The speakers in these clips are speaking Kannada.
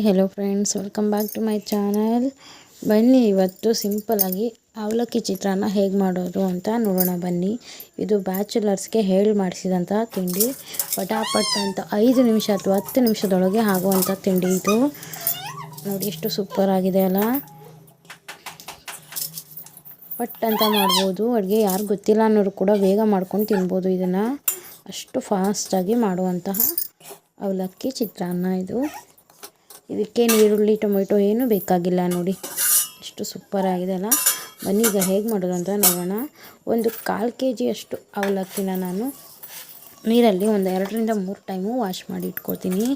Hi hello friends welcome back to my channel ಬನ್ನಿ, ಇವತ್ತು ಸಿಂಪಲಾಗಿ ಅವಲಕ್ಕಿ ಚಿತ್ರಾನ್ನ ಹೇಗೆ ಮಾಡೋದು ಅಂತ ನೋಡೋಣ ಬನ್ನಿ. ಇದು ಬ್ಯಾಚುಲರ್ಸ್ಗೆ ಹೇಳಿ ಮಾಡಿಸಿದಂಥ ತಿಂಡಿ. ಪಟಾಪಟ್ ಅಂತ ಐದು ನಿಮಿಷ ಅಥವಾ ಹತ್ತು ನಿಮಿಷದೊಳಗೆ ಆಗುವಂಥ ತಿಂಡಿ ಇದು. ನೋಡಿ, ಎಷ್ಟು ಸೂಪರ್ ಆಗಿದೆ ಅಲ್ಲ. ಪಟ್ ಅಂತ ಮಾಡ್ಬೋದು. ಅಡುಗೆ ಯಾರು ಗೊತ್ತಿಲ್ಲ ಅನ್ನೋರು ಕೂಡ ಬೇಗ ಮಾಡ್ಕೊಂಡು ತಿನ್ಬೋದು ಇದನ್ನು. ಅಷ್ಟು ಫಾಸ್ಟಾಗಿ ಮಾಡುವಂತಹ ಅವಲಕ್ಕಿ ಚಿತ್ರಾನ್ನ ಇದು. ಇದಕ್ಕೆ ನೀರುಳ್ಳಿ ಟೊಮೆಟೊ ಏನೂ ಬೇಕಾಗಿಲ್ಲ ನೋಡಿ. ಎಷ್ಟು ಸೂಪರ್ ಆಗಿದೆ ಅಲ್ಲ. ಬನ್ನಿ, ಈಗ ಹೇಗೆ ಮಾಡೋದು ಅಂತ ನೋಡೋಣ. ಒಂದು ಕಾಲು ಕೆ ಜಿಯಷ್ಟು ಅವಲಕ್ಕಿನ ನಾನು ನೀರಲ್ಲಿ ಒಂದು ಎರಡರಿಂದ ಮೂರು ಟೈಮು ವಾಶ್ ಮಾಡಿ ಇಟ್ಕೊಳ್ತೀನಿ.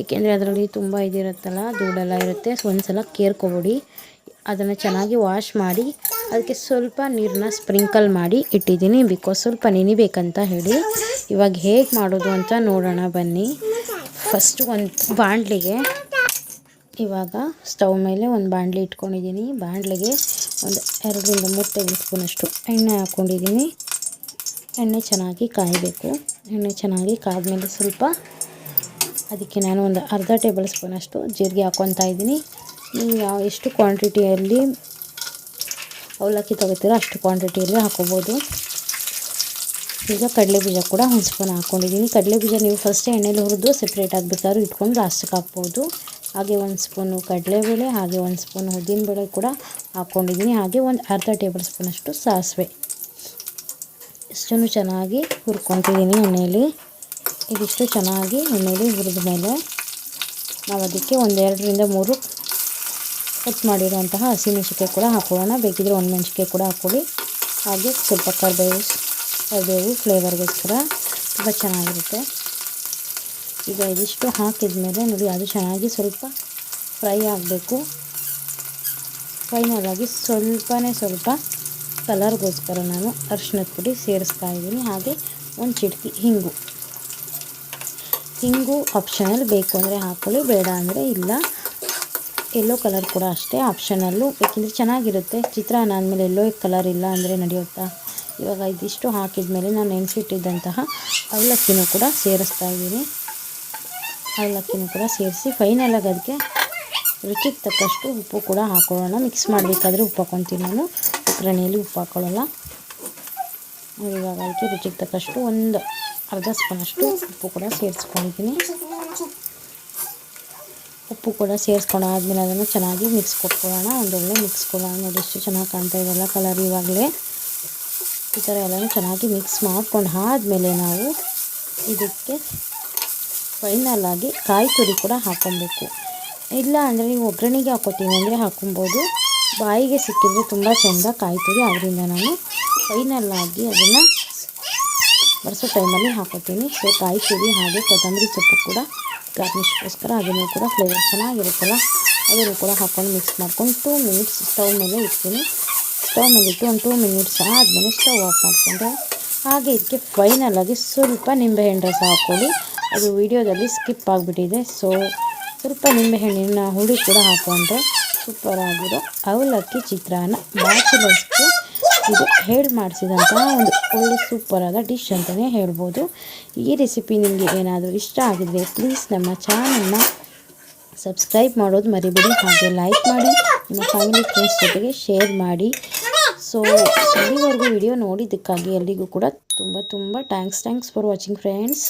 ಏಕೆಂದರೆ ಅದರಲ್ಲಿ ತುಂಬ ಇದಿರುತ್ತಲ್ಲ ಧೂಳೆಲ್ಲ ಇರುತ್ತೆ. ಒಂದು ಸಲ ಕೇರ್ಕೊಬಿಡಿ. ಅದನ್ನು ಚೆನ್ನಾಗಿ ವಾಶ್ ಮಾಡಿ, ಅದಕ್ಕೆ ಸ್ವಲ್ಪ ನೀರನ್ನ ಸ್ಪ್ರಿಂಕಲ್ ಮಾಡಿ ಇಟ್ಟಿದ್ದೀನಿ. ಬಿಕಾಸ್ ಸ್ವಲ್ಪ ನೆನಿಬೇಕಂತ ಹೇಳಿ. ಇವಾಗ ಹೇಗೆ ಮಾಡೋದು ಅಂತ ನೋಡೋಣ ಬನ್ನಿ. ಫಸ್ಟ್ ಒಂದು ಬಾಣಲಿಗೆ ಇವಾಗ ಸ್ಟವ್ ಮೇಲೆ ಒಂದು ಬಾಂಡ್ಲಿ ಇಟ್ಕೊಂಡಿದ್ದೀನಿ. ಬಾಂಡ್ಲಿಗೆ ಒಂದು ಎರಡರಿಂದ ಮೂರು ಟೇಬಲ್ ಸ್ಪೂನಷ್ಟು ಎಣ್ಣೆ ಹಾಕ್ಕೊಂಡಿದ್ದೀನಿ ಎಣ್ಣೆ ಚೆನ್ನಾಗಿ ಕಾಯಬೇಕು. ಎಣ್ಣೆ ಚೆನ್ನಾಗಿ ಕಾದ್ಮೇಲೆ ಸ್ವಲ್ಪ ಅದಕ್ಕೆ ನಾನು ಒಂದು ಅರ್ಧ ಟೇಬಲ್ ಸ್ಪೂನಷ್ಟು ಜೀರಿಗೆ ಹಾಕ್ಕೊತಾ ಇದ್ದೀನಿ. ನೀವು ಯಾವ ಎಷ್ಟು ಕ್ವಾಂಟಿಟಿಯಲ್ಲಿ ಅವಲಕ್ಕಿ ತೊಗೋತೀರೋ ಅಷ್ಟು ಕ್ವಾಂಟಿಟಿಯಲ್ಲಿ ಹಾಕೋಬೋದು. ಈಗ ಕಡಲೆ ಬೀಜ ಕೂಡ ಒಂದು ಸ್ಪೂನ್ ಹಾಕ್ಕೊಂಡಿದ್ದೀನಿ ಕಡಲೆ ಬೀಜ ನೀವು ಫಸ್ಟ್ ಎಣ್ಣೆಲಿ ಹುರಿದು ಸೆಪ್ರೇಟಾಗಿ ಬೇಕಾದ್ರೂ ಇಟ್ಕೊಂಡು ಲಾಸ್ಟಿಗೆ ಹಾಕ್ಬೋದು. ಹಾಗೆ ಒಂದು ಸ್ಪೂನು ಕಡಲೆಬೇಳೆ, ಹಾಗೆ ಒಂದು ಸ್ಪೂನ್ ಉದ್ದಿನಬೇಳೆ ಕೂಡ ಹಾಕ್ಕೊಂಡಿದ್ದೀನಿ. ಹಾಗೆ ಒಂದು ಅರ್ಧ ಟೇಬಲ್ ಸ್ಪೂನಷ್ಟು ಸಾಸಿವೆ. ಇಷ್ಟನ್ನು ಚೆನ್ನಾಗಿ ಹುರ್ಕೊತಿದ್ದೀನಿ ಎಣ್ಣೆಯಲ್ಲಿ ಇದಿಷ್ಟು ಚೆನ್ನಾಗಿ ಎಣ್ಣೆಯಲ್ಲಿ ಹುರಿದ ಮೇಲೆ ನಾವು ಅದಕ್ಕೆ ಒಂದೆರಡರಿಂದ ಮೂರು ಕಟ್ ಮಾಡಿರುವಂತಹ ಹಸಿಮೆಣಸಿಕಾಯಿ ಕೂಡ ಹಾಕೊಳ್ಳೋಣ ಬೇಕಿದ್ರೆ ಒಂದು ಮೆಣಸಿಕಾಯಿ ಕೂಡ ಹಾಕ್ಕೊಳ್ಳಿ. ಹಾಗೆ ಸ್ವಲ್ಪ ಕರಿಬೇವು ಕರಿಬೇವು ಫ್ಲೇವರ್ಗೋಸ್ಕರ ತುಂಬ ಚೆನ್ನಾಗಿರುತ್ತೆ. ಈಗ ಇದಿಷ್ಟು ಹಾಕಿದ ಮೇಲೆ ನೋಡಿ, ಅದು ಚೆನ್ನಾಗಿ ಸ್ವಲ್ಪ ಫ್ರೈ ಆಗಬೇಕು. ಫೈನಲಾಗಿ ಸ್ವಲ್ಪನೇ ಸ್ವಲ್ಪ ಕಲರ್ಗೋಸ್ಕರ ನಾನು ಅರಿಶಿನದ ಪುಡಿ ಸೇರಿಸ್ತಾ ಇದ್ದೀನಿ. ಹಾಗೆ ಒಂದು ಚಿಟಕಿ ಹಿಂಗು. ಹಿಂಗು ಆಪ್ಷನಲ್ ಬೇಕು ಅಂದರೆ ಹಾಕೊಳ್ಳಿ, ಬೇಡ ಅಂದರೆ ಇಲ್ಲ. ಎಲ್ಲೋ ಕಲರ್ ಕೂಡ ಅಷ್ಟೇ ಆಪ್ಷನಲ್ಲು ಬೇಕೆಂದರೆ ಚೆನ್ನಾಗಿರುತ್ತೆ. ಚಿತ್ರಾನ್ನ ಆದಮೇಲೆ ಎಲ್ಲೋ ಕಲರ್ ಇಲ್ಲ ಅಂದರೆ ನಡೆಯುತ್ತಾ? ಇವಾಗ ಇದಿಷ್ಟು ಹಾಕಿದ ಮೇಲೆ ನಾನು ನೆನೆಸಿಟ್ಟಿದ್ದಂತಹ ಅವಲಕ್ಕಿನೂ ಕೂಡ ಸೇರಿಸ್ತಾ ಇದ್ದೀನಿ. ಅವಲಕ್ಕಿನೂ ಕೂಡ ಸೇರಿಸಿ ಫೈನಲಾಗಿ ಅದಕ್ಕೆ ರುಚಿಗೆ ತಕ್ಕಷ್ಟು ಉಪ್ಪು ಕೂಡ ಹಾಕೊಳ್ಳೋಣ. ಮಿಕ್ಸ್ ಮಾಡಬೇಕಾದ್ರೆ ಉಪ್ಪು ಹಾಕೊತೀನಿ ನಾನು. ಒಗ್ಗರಣೆಯಲ್ಲಿ ಉಪ್ಪು ಹಾಕೊಳ್ಳಲ್ಲ. ಇವಾಗ ಅದಕ್ಕೆ ರುಚಿಗೆ ತಕ್ಕಷ್ಟು ಒಂದು ಅರ್ಧ ಸ್ಪೂನಷ್ಟು ಉಪ್ಪು ಕೂಡ ಸೇರಿಸ್ಕೊಂಡಿದ್ದೀನಿ. ಉಪ್ಪು ಕೂಡ ಸೇರಿಸ್ಕೊಂಡು ಆದಮೇಲೆ ಅದನ್ನು ಚೆನ್ನಾಗಿ ಮಿಕ್ಸ್ ಕೊಟ್ಕೊಳ್ಳೋಣ. ಒಂದೊಳ್ಳೆ ಮಿಕ್ಸ್ ಕೊಡೋಣ ನೋಡಿ ಎಷ್ಟು ಚೆನ್ನಾಗಿ ಕಾಣ್ತಾ ಇದೆಲ್ಲ ಕಲರ್ ಇವಾಗಲೇ. ಈ ಥರ ಎಲ್ಲನೂ ಚೆನ್ನಾಗಿ ಮಿಕ್ಸ್ ಮಾಡ್ಕೊಂಡು ಆದಮೇಲೆ ನಾವು ಇದಕ್ಕೆ ಫೈನಲಾಗಿ ಕಾಯಿ ತುರಿ ಕೂಡ ಹಾಕೊಬೇಕು. ಇಲ್ಲ ಅಂದರೆ ನೀವು ಒಗ್ಗರಣೆಗೆ ಹಾಕೋತೀನಿ ಅಂದರೆ ಹಾಕೊಬೋದು. ಬಾಯಿಗೆ ಸಿಕ್ಕಿದ್ರೆ ತುಂಬ ಚೆಂದ ಕಾಯಿ ತುರಿ ಅದರಿಂದ ನಾನು ಫೈನಲ್ಲಾಗಿ ಅದನ್ನು ಬರೆಸೋ ಟೈಮಲ್ಲಿ ಹಾಕೋತೀನಿ. ಸೊ ಕಾಯಿ ತುರಿ ಹಾಗೆ ಕೊತ್ತಂಬರಿ ಸೊಪ್ಪು ಕೂಡ ಗಾರ್ನಿಷ್ಗೋಸ್ಕರ ಅದನ್ನು ಕೂಡ ಫ್ಲೇವರ್ ಚೆನ್ನಾಗಿರುತ್ತಲ್ಲ, ಅದನ್ನು ಕೂಡ ಹಾಕ್ಕೊಂಡು ಮಿಕ್ಸ್ ಮಾಡ್ಕೊಂಡು ಟೂ ಮಿನಿಟ್ಸ್ ಸ್ಟವ್ ಮೇಲೆ ಇಡ್ತೀನಿ. ಸ್ಟವ್ ಮೇಲೆ ಇಟ್ಟು ಒಂದು ಟೂ ಮಿನಿಟ್ಸ್ ಆದಮೇಲೆ ಸ್ಟವ್ ಆಫ್ ಮಾಡ್ಕೊಂಡು ಹಾಗೆ ಇದಕ್ಕೆ ಫೈನಲಾಗಿ ಸ್ವಲ್ಪ ನಿಂಬೆಹಣ್ಣು ರಸ ಹಾಕ್ಕೊಳ್ಳಿ. ಅದು ವಿಡಿಯೋದಲ್ಲಿ ಸ್ಕಿಪ್ ಆಗಿಬಿಟ್ಟಿದೆ. ಸೊ ಸ್ವಲ್ಪ ನಿಂಬೆಹಣ್ಣಿನ ಹುಳಿ ಕೂಡ ಹಾಕೊಂಡ್ರೆ ಸೂಪರ್ ಆಗಿರೋ ಅವಲಕ್ಕಿ ಚಿತ್ರಾನ್ನ ಬ್ಯಾಚುಲರ್ಸ್ಗೆ ಇದು ಹೇಳಿ ಮಾಡಿಸಿದಂತಹ ಒಂದು ಒಳ್ಳೆ ಸೂಪರಾದ ಡಿಶ್ ಅಂತಲೇ ಹೇಳ್ಬೋದು. ಈ ರೆಸಿಪಿ ನಿಮಗೆ ಏನಾದರೂ ಇಷ್ಟ ಆಗಿದ್ರೆ ಪ್ಲೀಸ್ ನಮ್ಮ ಚಾನಲ್ನ ಸಬ್ಸ್ಕ್ರೈಬ್ ಮಾಡೋದು ಮರಿಬೇಡಿ. ಹಾಗೆ ಲೈಕ್ ಮಾಡಿ, ನಿಮ್ಮ ಫ್ಯಾಮಿಲಿ ಫ್ರೆಂಡ್ಸ್ ಜೊತೆಗೆ ಶೇರ್ ಮಾಡಿ. ಸೊ ಇಲ್ಲಿವರೆಗೂ ವಿಡಿಯೋ ನೋಡಿದ್ದಕ್ಕಾಗಿ ಎಲ್ಲಿಗೂ ಕೂಡ ತುಂಬ ತುಂಬ thanks thanks for watching friends